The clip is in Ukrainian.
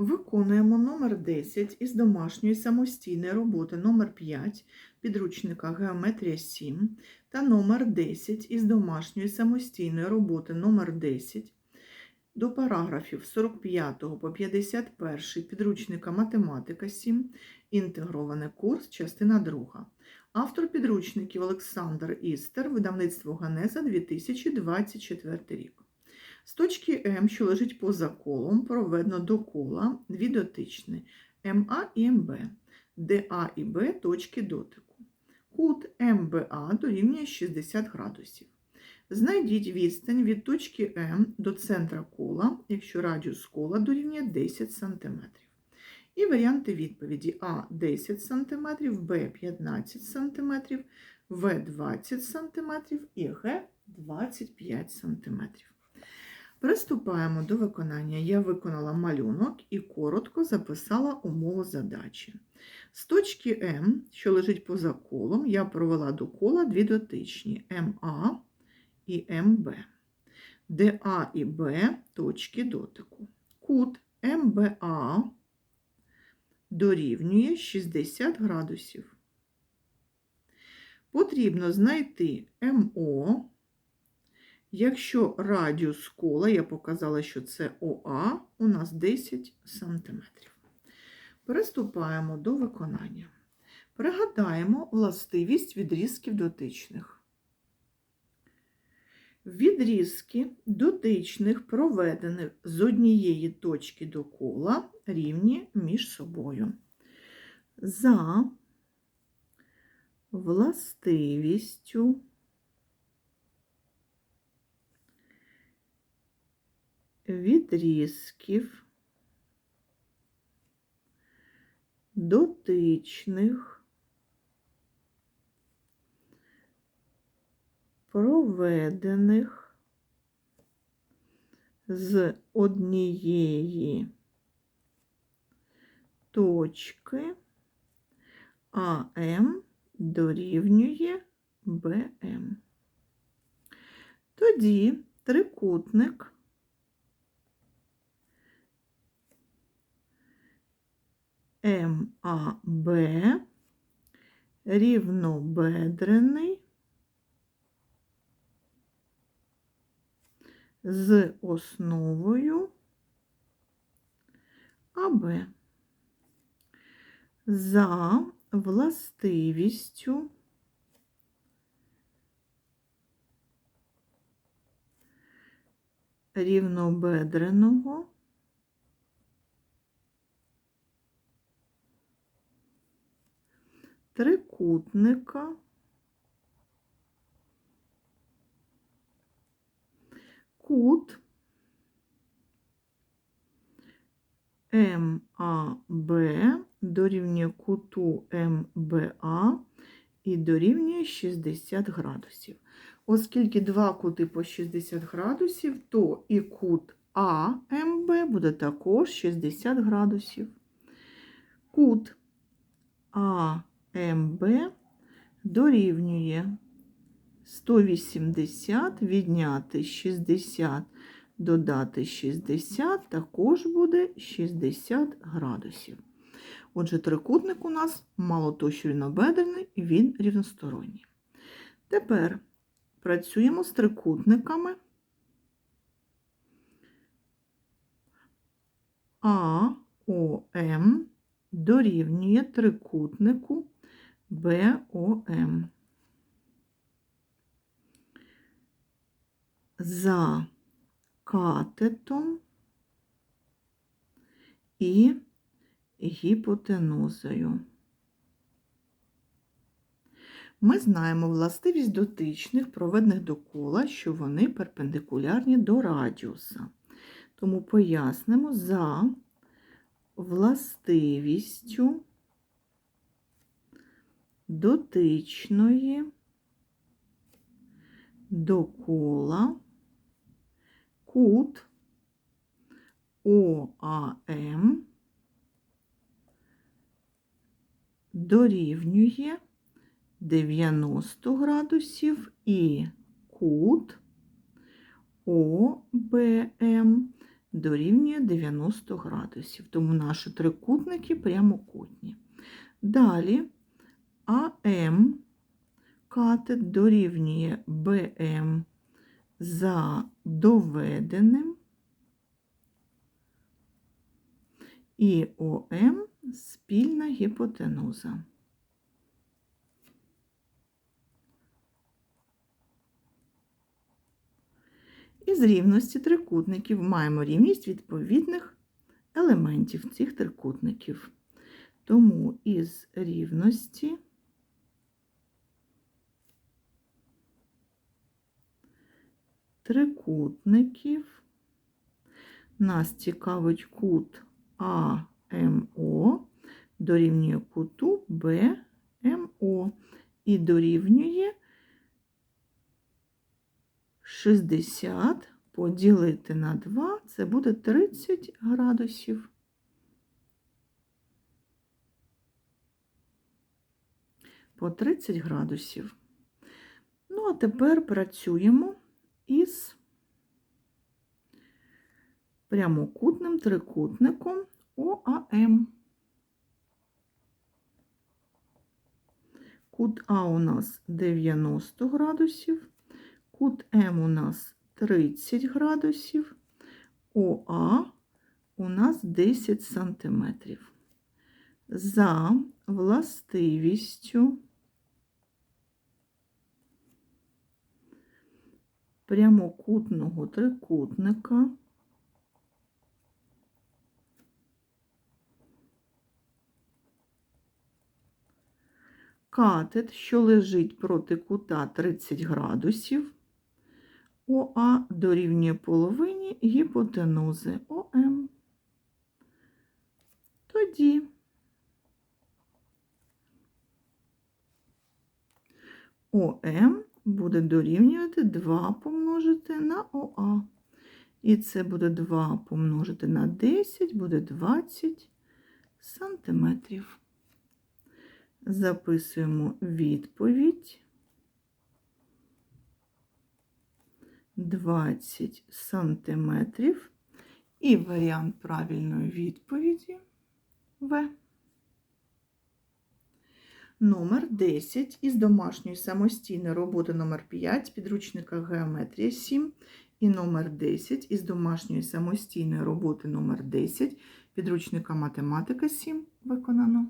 Виконуємо номер 10 із домашньої самостійної роботи номер 5 підручника Геометрія 7 та номер 10 із домашньої самостійної роботи номер 10 до параграфів 45 по 51 підручника Математика 7, інтегрований курс, частина 2. Автор підручників Олександр Істер, видавництво Ганеза 2024 рік. З точки М, що лежить поза колом, проведено до кола дві дотичні МА і МБ, де А і Б точки дотику. Кут МБА дорівнює 60 градусів. Знайдіть відстань від точки М до центра кола, якщо радіус кола дорівнює 10 см. І варіанти відповіді А 10 см, Б 15 см, В 20 см і Г 25 см. Приступаємо до виконання. Я виконала малюнок і коротко записала умову задачі. З точки М, що лежить поза колом, я провела до кола дві дотичні МА і МБ, де А і Б точки дотику. Кут МБА дорівнює 60 градусів. Потрібно знайти МО. Якщо радіус кола, я показала, що це ОА, у нас 10 см. Приступаємо до виконання. Пригадаємо властивість відрізків дотичних. Відрізки дотичних, проведених з однієї точки до кола, рівні між собою. За властивістю відрізків дотичних проведених з однієї точки АМ дорівнює БМ. Тоді трикутник МАБ рівнобедрений. З основою. АБ за властивістю. Рівнобедреного трикутника кут МАБ дорівнює куту МБА і дорівнює 60 градусів. Оскільки два кути по 60 градусів, то і кут АМБ буде також 60 градусів. Кут АМБ дорівнює 180 відняти 60, додати 60, також буде 60 градусів. Отже, трикутник у нас мало то, що рівнобедрений, він рівносторонній. Тепер працюємо з трикутниками АОМ дорівнює трикутнику БОМ. За катетом і гіпотенузою. Ми знаємо властивість дотичних, проведених до кола, що вони перпендикулярні до радіуса. Тому пояснимо за властивістю дотичної до кола кут ОАМ дорівнює 90 градусів і кут ОБМ дорівнює 90 градусів. Тому наші трикутники прямокутні. Далі АМ катет дорівнює БМ за доведеним і ОМ спільна гіпотенуза. Із рівності трикутників маємо рівність відповідних елементів цих трикутників. Тому із рівності трикутників нас цікавить кут АМО дорівнює куту БМО і дорівнює 60 поділити на 2 це буде 30 градусів. По 30 градусів. Ну, а тепер працюємо із прямокутним трикутником ОАМ. Кут А у нас 90 градусів, кут М у нас 30 градусів, ОА у нас 10 сантиметрів. За властивістю прямокутного трикутника катет, що лежить проти кута 30 градусів, ОА дорівнює половині гіпотенузи ОМ. Тоді ОМ буде дорівнювати 2 помножити на ОА. І це буде 2 помножити на 10, буде 20 сантиметрів. Записуємо відповідь. 20 сантиметрів. І варіант правильної відповіді В. Номер 10 із домашньої самостійної роботи номер 5 підручника Геометрія 7 і номер 10 із домашньої самостійної роботи номер 10 підручника Математика 7 виконано.